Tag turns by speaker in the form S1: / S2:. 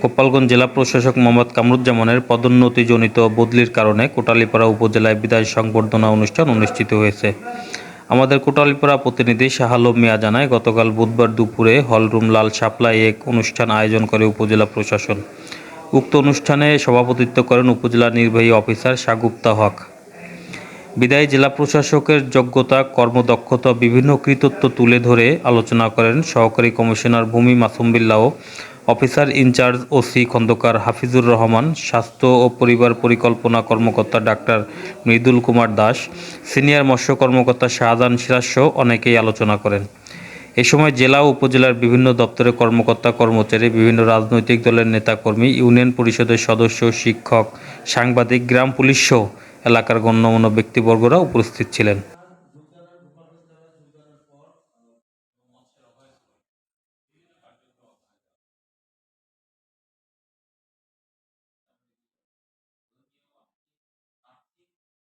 S1: গোপালগঞ্জ জেলা প্রশাসক মোহাম্মদ কামরুজ্জামানের পদোন্নতিজনিত বদলির কারণে কোটালীপাড়া উপজেলায় বিদায় সংবর্ধনা অনুষ্ঠান অনুষ্ঠিত হয়েছে। আমাদের কোটালীপাড়া প্রতিনিধি শাহ আলম মিয়া জানায়, গতকাল বুধবার দুপুরে হলরুম লাল শাপলায় এক অনুষ্ঠান আয়োজন করে উপজেলা প্রশাসন। উক্ত অনুষ্ঠানে সভাপতিত্ব করেন উপজেলা নির্বাহী অফিসার শাগুপ্তা হক। বিদায়ী জেলা প্রশাসকের যোগ্যতা, কর্মদক্ষতা বিভিন্ন কৃতিত্ব তুলে ধরে আলোচনা করেন সহকারী কমিশনার ভূমি Masum Billah officer in charge OC Khondokar Hafizur Rahman, স্বাস্থ্য ও পরিবার পরিকল্পনা কর্মকর্তা ডাক্তার মৃদুল কুমার দাস, সিনিয়র মৎস্য কর্মকর্তা শাহজাহান সিরাজ সহ অনেকেই আলোচনা করেন। এ সময় জেলা উপজেলার বিভিন্ন দপ্তরের কর্মকর্তা, কর্মচারী, বিভিন্ন রাজনৈতিক দলের নেতাকর্মী, ইউনিয়ন পরিষদের সদস্য, শিক্ষক, সাংবাদিক, গ্রাম পুলিশ সহ এলাকার গণ্যমান্য ব্যক্তিবর্গরা উপস্থিত ছিলেন।